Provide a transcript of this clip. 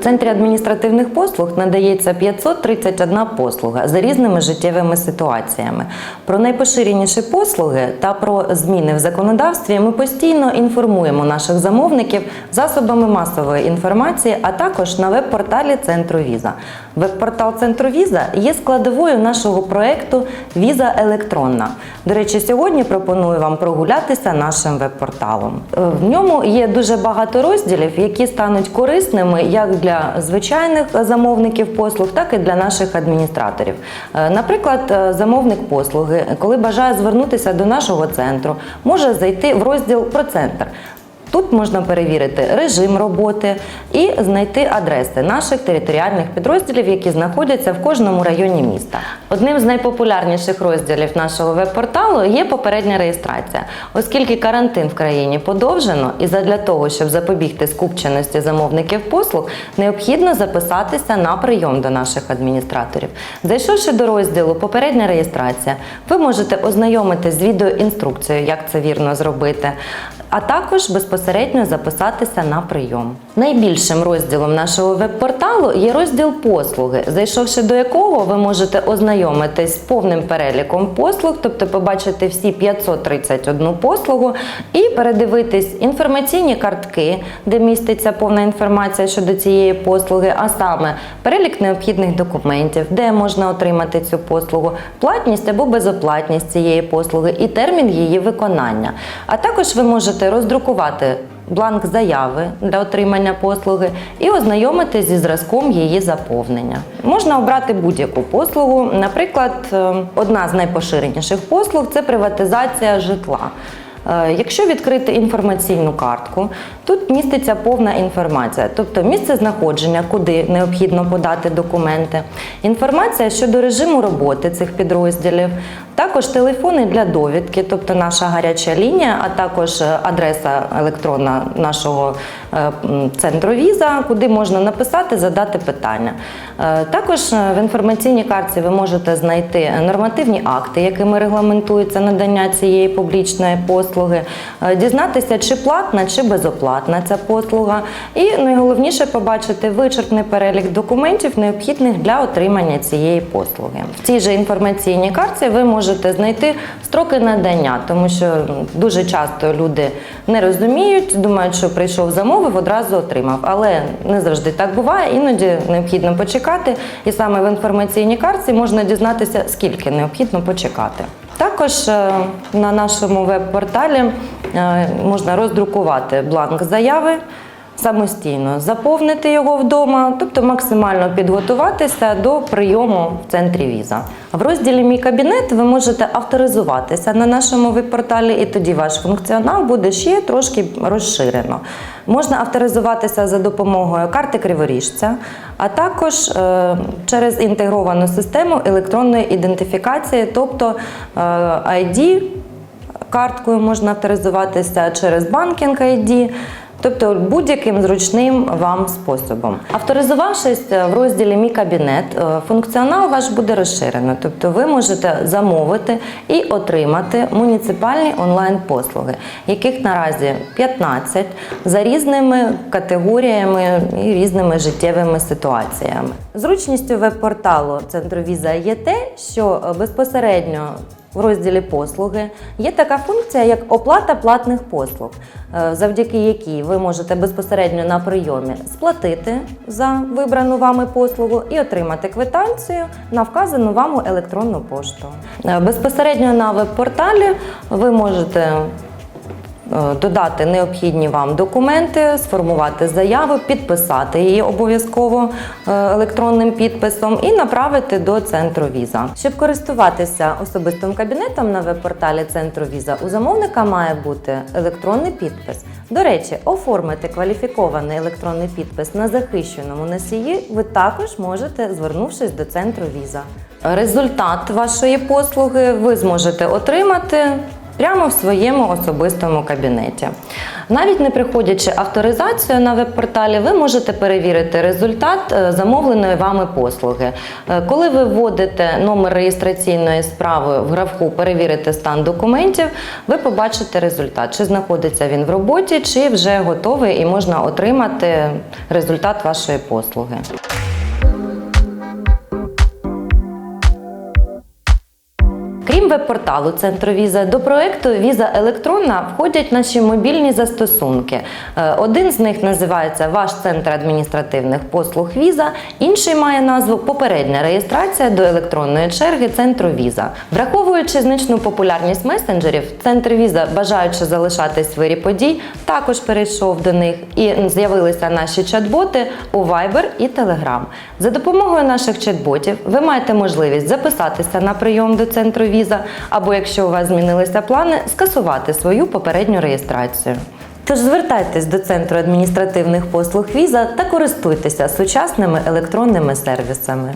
центрі адміністративних послуг надається 531 послуга за різними життєвими ситуаціями. Про найпоширеніші послуги та про зміни в законодавстві ми постійно інформуємо наших замовників засобами масової інформації, а також на веб-порталі Центру Віза. Веб-портал Центру Віза є складовою нашого проекту Віза електронна. До речі, сьогодні пропоную вам прогулятися нашим веб-порталом. Е, В ньому є дуже багато розділів, які стануть корисними як для звичайних замовників послуг, так і для наших адміністраторів. Е, Наприклад, е, замовник послуги, коли бажає звернутися до нашого центру, може зайти в розділ про центр. Тут можна перевірити режим роботи і знайти адреси наших територіальних підрозділів, які знаходяться в кожному районі міста. Одним з найпопулярніших розділів нашого веб-порталу є попередня реєстрація, оскільки карантин в країні подовжено, і задля того, щоб запобігти скупченості замовників послуг, необхідно записатися на прийом до наших адміністраторів. Зайшовши до розділу Попередня реєстрація, ви можете ознайомитись з відеоінструкцією, як це вірно зробити а також безпосередньо записатися на прийом. Найбільшим розділом нашого веб-порталу є розділ послуги, зайшовши до якого ви можете ознайомитись з повним переліком послуг, тобто побачити всі 531 послугу, і передивитись інформаційні картки, де міститься повна інформація щодо цієї послуги, а саме перелік необхідних документів, де можна отримати цю послугу, платність або безоплатність цієї послуги і термін її виконання. А також ви можете роздрукувати бланк заяви для отримання послуги і ознайомитись зі зразком її заповнення. Можна обрати будь-яку послугу. Наприклад, е, одна з найпоширеніших послуг це приватизація житла. Е, Якщо відкрити інформаційну картку, тут міститься повна інформація, тобто місце знаходження, куди необхідно подати документи, інформація щодо режиму роботи цих підрозділів, також телефони для довідки, тобто наша гаряча лінія, а також е, адреса електронна нашого центру віза, куди можна написати, задати питання. Е, Також е, в інформаційній картці ви можете знайти нормативні акти, якими регламентується надання цієї публічної послуги, е, дізнатися, чи платна, чи безоплатна ця послуга, і найголовніше побачити вичерпний перелік документів, необхідних для отримання цієї послуги. В цій же інформаційній картці ви можете знайти строки надання, тому що дуже часто люди не розуміють, думають, що прийшов замовив, одразу отримав. Але не завжди так буває. Іноді необхідно почекати, і саме в інформаційній картці можна дізнатися, скільки необхідно почекати. Також е, на нашому веб-порталі е, можна роздрукувати бланк заяви самостійно, заповнити його вдома, тобто максимально підготуватися до прийому в центрі віза. В розділі Мій кабінет ви можете авторизуватися на нашому веб-порталі, і тоді ваш функціонал буде ще трошки розширено. Можна авторизуватися за допомогою карти криворіжця, а також е, через інтегровану систему електронної ідентифікації, тобто е, ID карткою можна авторизуватися через банкінг ID, тобто будь-яким зручним вам способом. Авторизувавшись в розділі Мій кабінет, е, функціонал ваш буде розширено, тобто ви можете замовити і отримати муніципальні онлайн-послуги, яких наразі 15 за різними категоріями і різними життєвими ситуаціями. Зручністю веб-порталу Центру Віза є те, що е, безпосередньо в розділі послуги є така функція, як оплата платних послуг, е, завдяки якій ви можете безпосередньо на прийомі сплатити за вибрану вами послугу і отримати квитанцію на вказану вам електронну пошту. Е, Безпосередньо на веб-порталі ви можете додати необхідні вам документи, сформувати заяву, підписати її обов'язково е, електронним підписом і направити до центру віза. Щоб користуватися особистим кабінетом на веб-порталі центру віза, у замовника має бути електронний підпис. До речі, оформити кваліфікований електронний підпис на захищеному носії ви також можете, звернувшись до центру віза. Результат вашої послуги ви зможете отримати прямо в своєму особистому кабінеті. Навіть не приходячи авторизацію на веб-порталі, ви можете перевірити результат е, замовленої вами послуги. Е, Коли ви вводите номер реєстраційної справи в графку Перевірити стан документів, ви побачите результат, чи знаходиться він в роботі, чи вже готовий і можна отримати результат вашої послуги. Крім веб-порталу Центру Віза, до проекту Віза Електронна входять наші мобільні застосунки. Е, Один з них називається Ваш центр адміністративних послуг Віза, інший має назву Попередня реєстрація до електронної черги Центру Віза. Враховуючи значну популярність месенджерів, центр Віза, бажаючи залишатись в вирі подій, також перейшов до них і з'явилися наші чат-боти у Viber і Telegram. За допомогою наших чат-ботів ви маєте можливість записатися на прийом до центру Віза, або якщо у вас змінилися плани, скасувати свою попередню реєстрацію. Тож звертайтесь до центру адміністративних послуг Віза та користуйтеся сучасними електронними сервісами.